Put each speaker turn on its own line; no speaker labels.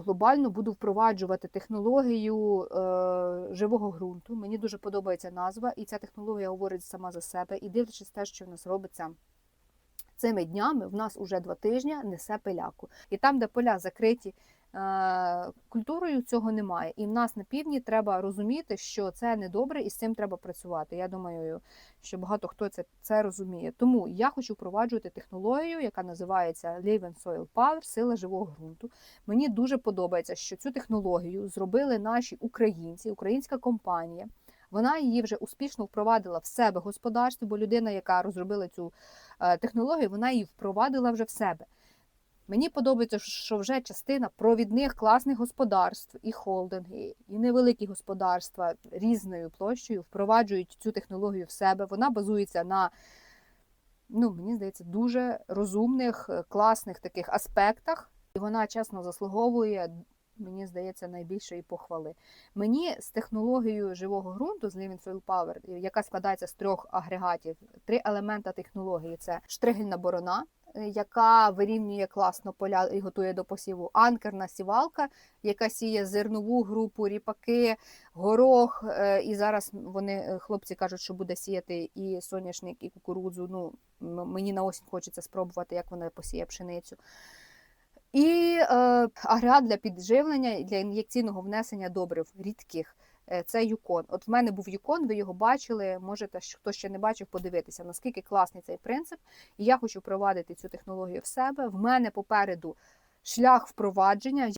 Глобально буду впроваджувати технологію е, живого ґрунту. Мені дуже подобається назва, і ця технологія говорить сама за себе. І дивлячись те, що в нас робиться цими днями, в нас уже два тижні несе пиляку. І там, де поля закриті е, культурою, цього немає. І в нас на півдні треба розуміти, що це недобре, і з цим треба працювати. Я думаю, що багато хто це, це розуміє. Тому я хочу впроваджувати технологію, яка називається Live and Soil Power, сила живого ґрунту. Мені дуже подобається, що цю технологію зробили наші українці, українська компанія. Вона її вже успішно впровадила в себе господарство, бо людина, яка розробила цю е, технологію, вона її впровадила вже в себе. Мені подобається, що вже частина провідних класних господарств, і холдинги, і невеликі господарства різною площею впроваджують цю технологію в себе. Вона базується на, ну, мені здається, дуже розумних, е, класних таких аспектах, і вона чесно заслуговує, мені здається, найбільшої похвали. Мені з технологією живого ґрунту, з Living Soil Power, яка складається з трьох агрегатів, три елемента технології: це штригельна борона, е, яка вирівнює класно поля і готує до посіву, анкерна сівалка, яка сіє зернову групу, ріпаки, горох. е, І зараз вони е, хлопці кажуть, що буде сіяти і соняшник, і кукурудзу. Ну мені на осінь хочеться спробувати, як вона посіє пшеницю. І е, агрегат для підживлення і для ін'єкційного внесення добрив рідких. Е, Це Юкон. От в мене був Юкон, ви його бачили. Можете, хто ще не бачив, подивитися, наскільки класний цей принцип. І я хочу впровадити цю технологію в себе. В мене попереду шлях впровадження.